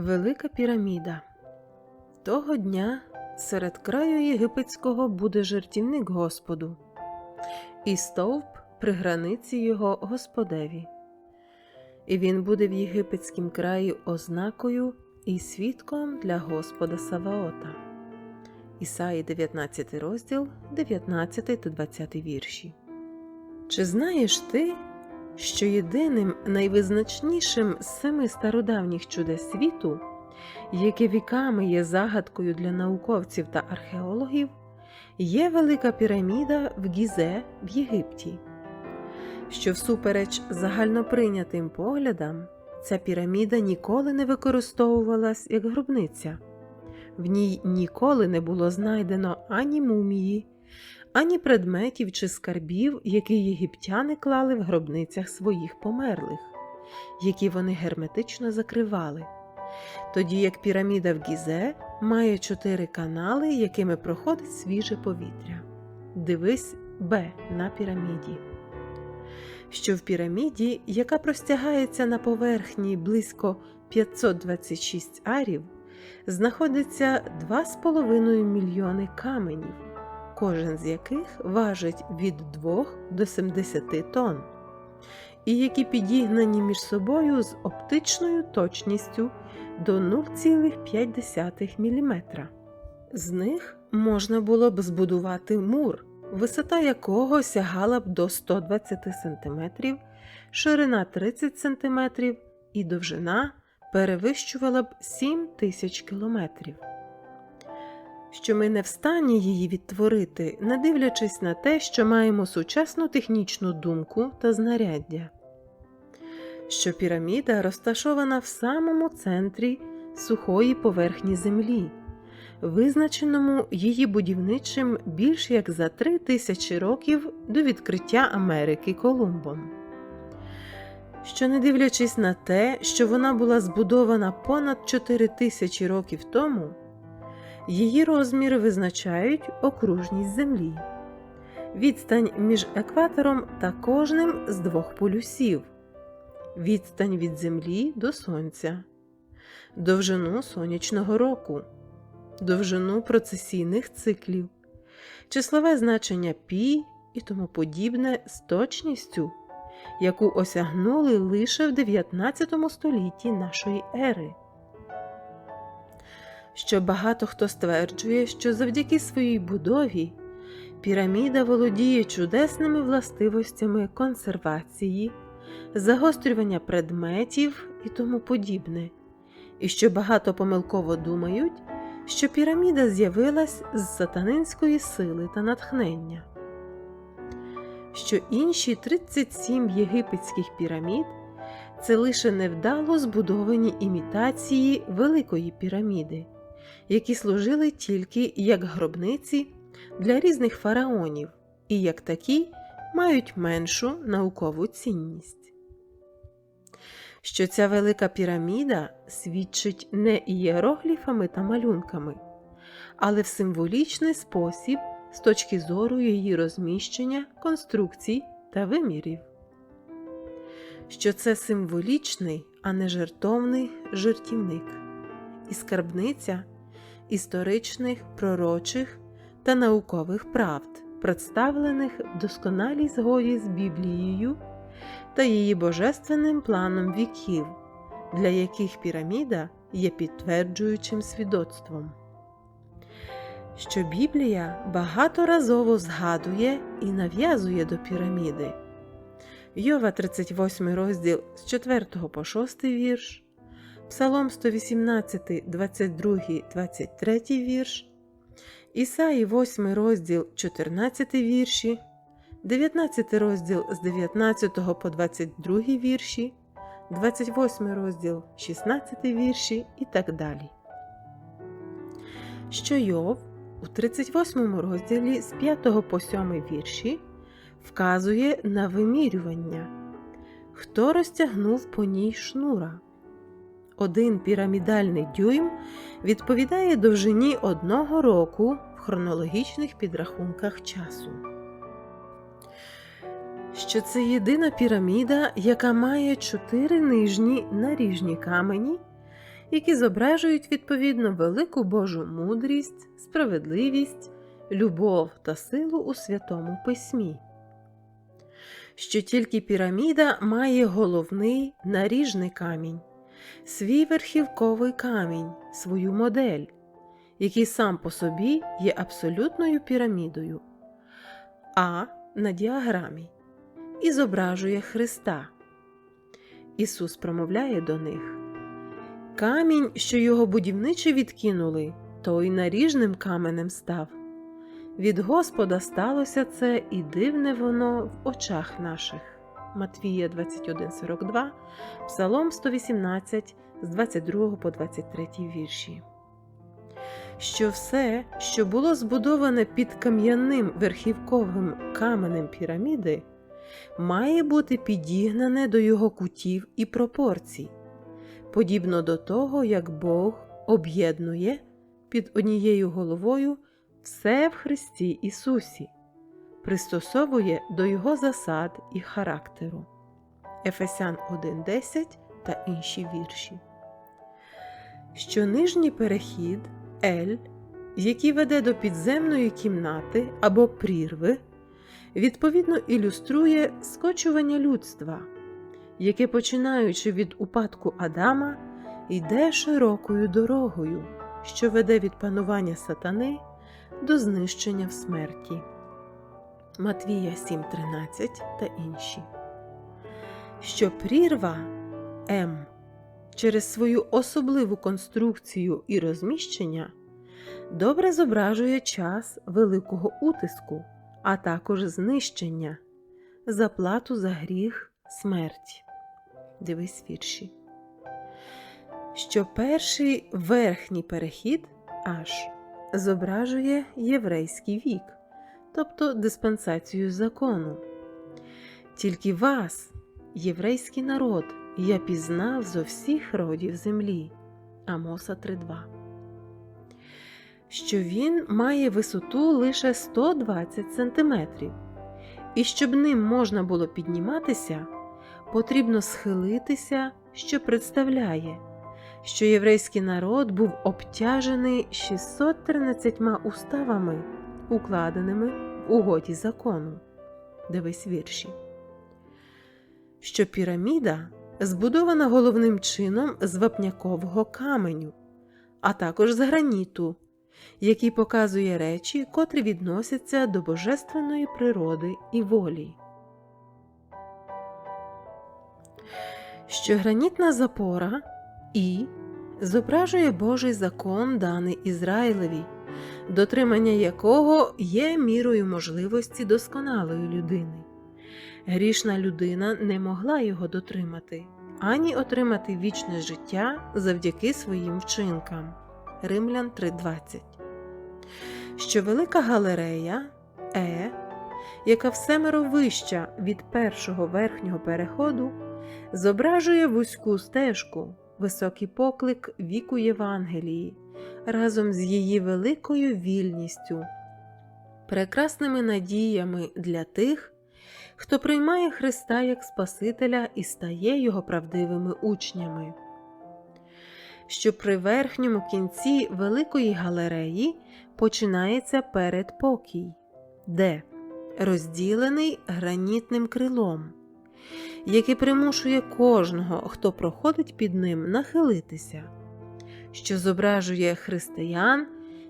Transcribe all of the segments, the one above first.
Велика піраміда. Того дня серед краю єгипетського буде жертівник Господу, і стовп при границі його Господеві. І він буде в єгипетськім краї ознакою і свідком для Господа Саваота. Ісаї 19 розділ, 19 та 20 вірші. Чи знаєш ти, що єдиним найвизначнішим з семи стародавніх чудес світу, яке віками є загадкою для науковців та археологів, є велика піраміда в Гізе в Єгипті. Що всупереч загальноприйнятим поглядам, ця піраміда ніколи не використовувалась як гробниця. В ній ніколи не було знайдено ані мумії, ані предметів чи скарбів, які єгиптяни клали в гробницях своїх померлих, які вони герметично закривали. Тоді як піраміда в Гізе має чотири канали, якими проходить свіже повітря. Дивись Б на піраміді. Що в піраміді, яка простягається на поверхні близько 526 арів, знаходиться 2,5 мільйони каменів, кожен з яких важить від 2 до 70 тонн, і які підігнані між собою з оптичною точністю до 0,5 мм. З них можна було б збудувати мур, висота якого сягала б до 120 см, ширина 30 см і довжина перевищувала б 7 тисяч кілометрів. Що ми не встані її відтворити, не дивлячись на те, що маємо сучасну технічну думку та знаряддя. Що піраміда розташована в самому центрі сухої поверхні землі, визначеному її будівничим більш як за три тисячі років до відкриття Америки Колумбом що, не дивлячись на те, що вона була збудована понад 4 тисячі років тому, її розміри визначають окружність Землі, відстань між екватором та кожним з двох полюсів, відстань від Землі до Сонця, довжину сонячного року, довжину процесійних циклів, числове значення пі і тому подібне з точністю яку осягнули лише в 19 столітті нашої ери. Що багато хто стверджує, що завдяки своїй будові піраміда володіє чудесними властивостями консервації, загострювання предметів і тому подібне, і що багато помилково думають, що піраміда з'явилась з сатанинської сили та натхнення. Що інші 37 єгипетських пірамід це лише невдало збудовані імітації Великої піраміди, які служили тільки як гробниці для різних фараонів і як такі мають меншу наукову цінність. Що ця велика піраміда свідчить не ієрогліфами та малюнками, але в символічний спосіб з точки зору її розміщення, конструкцій та вимірів, що це символічний, а не жертовний жертівник і скарбниця історичних, пророчих та наукових правд, представлених в досконалій згоді з Біблією та її божественним планом віків, для яких піраміда є підтверджуючим свідоцтвом що Біблія багаторазово згадує і нав'язує до піраміди. Йова 38 розділ з 4 по 6 вірш, Псалом 118, 22, 23 вірш, Ісаї 8 розділ 14 вірші, 19 розділ з 19 по 22 вірші, 28 розділ 16 вірші і так далі. Що Йов у 38 розділі з 5 по 7 вірші вказує на вимірювання, хто розтягнув по ній шнура. Один пірамідальний дюйм відповідає довжині одного року в хронологічних підрахунках часу. Що це єдина піраміда, яка має чотири нижні наріжні камені, які зображують відповідно велику Божу мудрість, справедливість, любов та силу у Святому Письмі. Що тільки піраміда має головний наріжний камінь, свій верхівковий камінь, свою модель, який сам по собі є абсолютною пірамідою, а на діаграмі і зображує Христа. Ісус промовляє до них Камінь, що його будівничі відкинули, той наріжним каменем став. Від Господа сталося це, і дивне воно в очах наших. Матвія 21,42, Псалом 118 з 22 по 23 вірші. Що все, що було збудоване під кам'яним верхівковим каменем піраміди, має бути підігнане до його кутів і пропорцій, подібно до того, як Бог об'єднує під однією головою все в Христі Ісусі, пристосовує до Його засад і характеру. Ефесян 1.10 та інші вірші. Що нижній перехід Ель, який веде до підземної кімнати або прірви, відповідно ілюструє скочування людства, яке, починаючи від упадку Адама, йде широкою дорогою, що веде від панування сатани до знищення в смерті. Матвія 7.13 та інші. Що прірва М через свою особливу конструкцію і розміщення добре зображує час великого утиску, а також знищення, заплату за гріх, смерть. Дивись вірші. Що перший верхній перехід аж зображує єврейський вік, тобто диспенсацію закону. Тільки вас, єврейський народ, я пізнав зо всіх родів землі. Амоса 3.2. Що він має висоту лише 120 см, і щоб ним можна було підніматися, потрібно схилитися, що представляє, що єврейський народ був обтяжений 613 уставами, укладеними в угоді закону. Дивись вірші. Що піраміда збудована головним чином з вапнякового каменю, а також з граніту, який показує речі, котрі відносяться до божественної природи і волі. Що гранітна запора і зображує Божий закон, даний Ізраїлеві, дотримання якого є мірою можливості досконалої людини. Грішна людина не могла його дотримати, ані отримати вічне життя завдяки своїм вчинкам. Римлян 3:20. Що велика галерея Е, яка всемеро вища від першого верхнього переходу, зображує вузьку стежку, високий поклик віку Євангелії разом з її великою вільністю, прекрасними надіями для тих, хто приймає Христа як Спасителя і стає Його правдивими учнями. Що при верхньому кінці Великої галереї починається передпокій, де розділений гранітним крилом, який примушує кожного, хто проходить під ним, нахилитися, що зображує християн,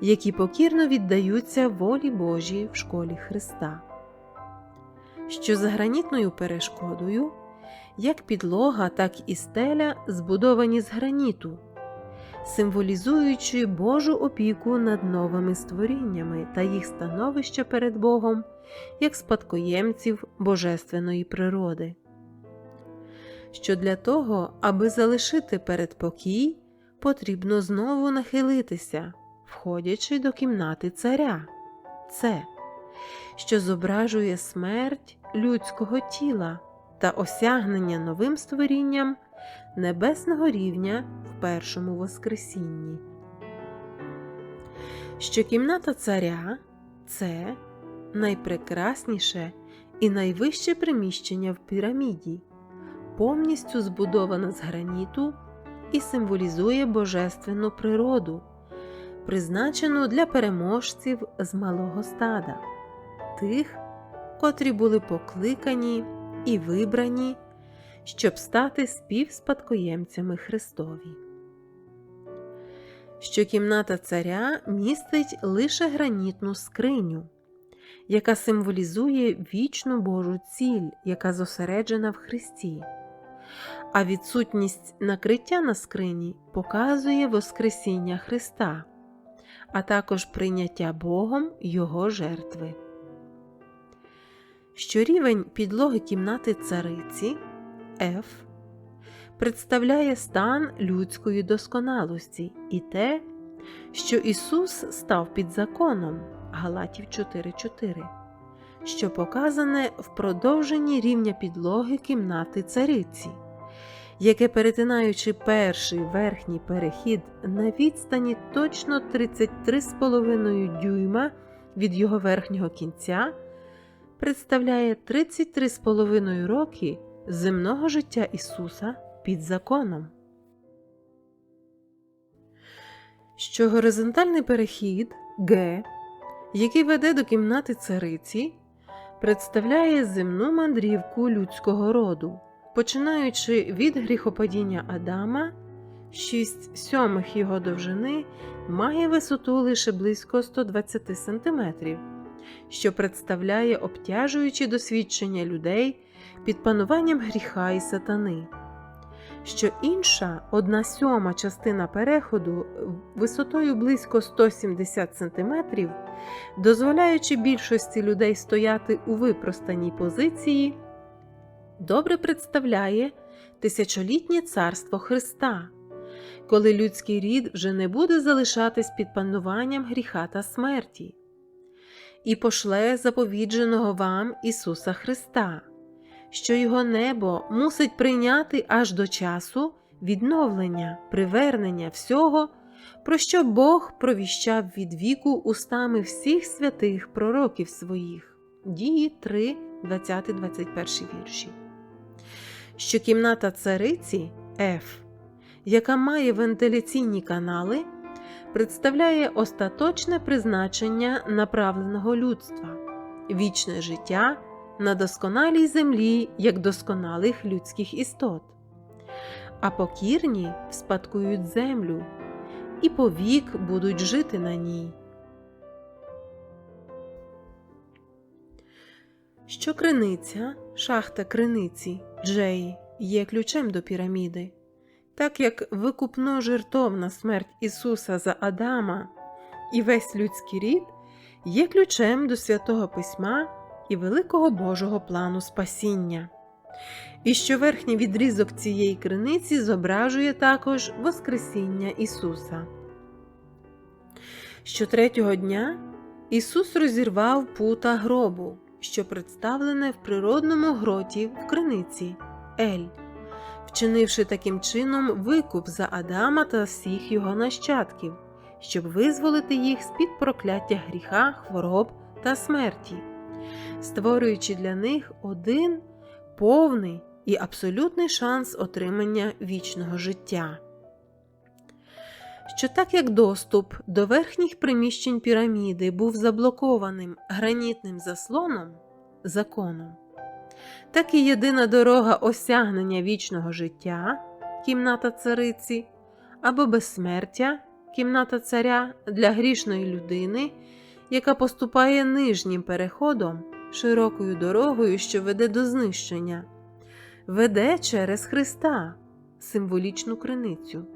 які покірно віддаються волі Божій в школі Христа що за гранітною перешкодою, як підлога, так і стеля збудовані з граніту, символізуючи Божу опіку над новими створіннями та їх становище перед Богом як спадкоємців божественної природи. Що для того, аби залишити передпокій, потрібно знову нахилитися, входячи до кімнати царя. Це що зображує смерть людського тіла та осягнення новим створінням небесного рівня в першому Воскресінні. Що кімната царя це найпрекрасніше і найвище приміщення в піраміді, повністю збудована з граніту і символізує божественну природу, призначену для переможців з малого стада, тих, котрі були покликані і вибрані, щоб стати співспадкоємцями Христові. Що кімната царя містить лише гранітну скриню, яка символізує вічну Божу ціль, яка зосереджена в Христі, а відсутність накриття на скрині показує Воскресіння Христа, а також прийняття Богом Його жертви. Що рівень підлоги кімнати цариці F представляє стан людської досконалості і те, що Ісус став під законом Галатів 4.4, що показане в продовженні рівня підлоги кімнати цариці, яке, перетинаючи перший верхній перехід на відстані точно 33,5 дюйма від його верхнього кінця, представляє 33,5 роки земного життя Ісуса під законом. Що горизонтальний перехід Г, який веде до кімнати цариці, представляє земну мандрівку людського роду, починаючи від гріхопадіння Адама, 6 сьомих його довжини має висоту лише близько 120 см, що представляє обтяжуючі досвідчення людей під пануванням гріха і сатани. Що інша одна сьома частина переходу висотою близько 170 см, дозволяючи більшості людей стояти у випростаній позиції, добре представляє тисячолітнє царство Христа, коли людський рід вже не буде залишатись під пануванням гріха та смерті, і пошле заповідженого вам Ісуса Христа що його небо мусить прийняти аж до часу відновлення, привернення всього, про що Бог провіщав від віку устами всіх святих пророків своїх. Дії 3, 20, 21 вірші. Що кімната цариці F, яка має вентиляційні канали, представляє остаточне призначення направленого людства, вічне життя на досконалій землі як досконалих людських істот, а покірні спадкують землю і повік будуть жити на ній. Що криниця, шахта криниці Джей є ключем до піраміди, так як викупно жертовна смерть Ісуса за Адама і весь людський рід є ключем до святого Письма і великого Божого плану спасіння. І що верхній відрізок цієї криниці зображує також Воскресіння Ісуса. Що третього дня Ісус розірвав пута гробу, що представлене в природному гроті в криниці Ель, вчинивши таким чином викуп за Адама та всіх його нащадків, щоб визволити їх з під прокляття гріха, хвороб та смерті створюючи для них один повний і абсолютний шанс отримання вічного життя. Що так як доступ до верхніх приміщень піраміди був заблокованим гранітним заслоном законом, так і єдина дорога осягнення вічного життя кімната цариці або безсмертя кімната царя для грішної людини, яка поступає нижнім переходом широкою дорогою, що веде до знищення, веде через Христа, символічну криницю.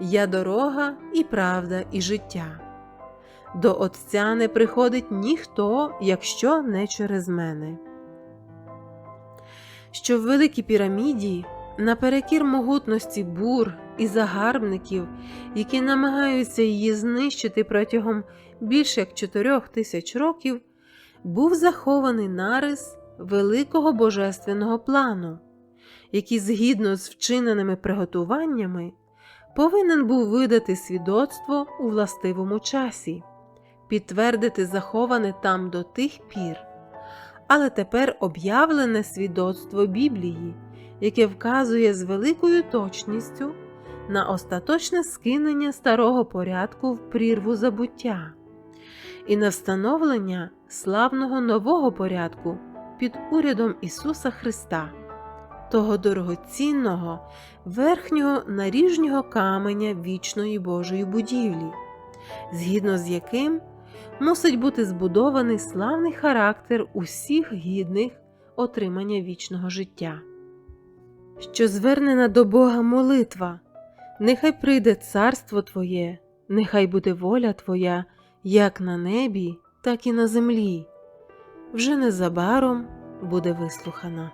Я дорога і правда, і життя. До Отця не приходить ніхто, якщо не через мене. Що в Великій піраміді, наперекір могутності бур і загарбників, які намагаються її знищити протягом більше як чотирьох тисяч років, був захований нарис великого божественного плану, який, згідно з вчиненими приготуваннями, повинен був видати свідоцтво у властивому часі, підтвердити заховане там до тих пір, але тепер об'явлене свідоцтво Біблії, яке вказує з великою точністю на остаточне скинення старого порядку в прірву забуття і на встановлення славного нового порядку під урядом Ісуса Христа, того дорогоцінного верхнього наріжнього каменя вічної Божої будівлі, згідно з яким мусить бути збудований славний характер усіх гідних отримання вічного життя. Що звернена до Бога молитва, нехай прийде царство Твоє, нехай буде воля Твоя як на небі, так і на землі. Вже незабаром буде вислухана.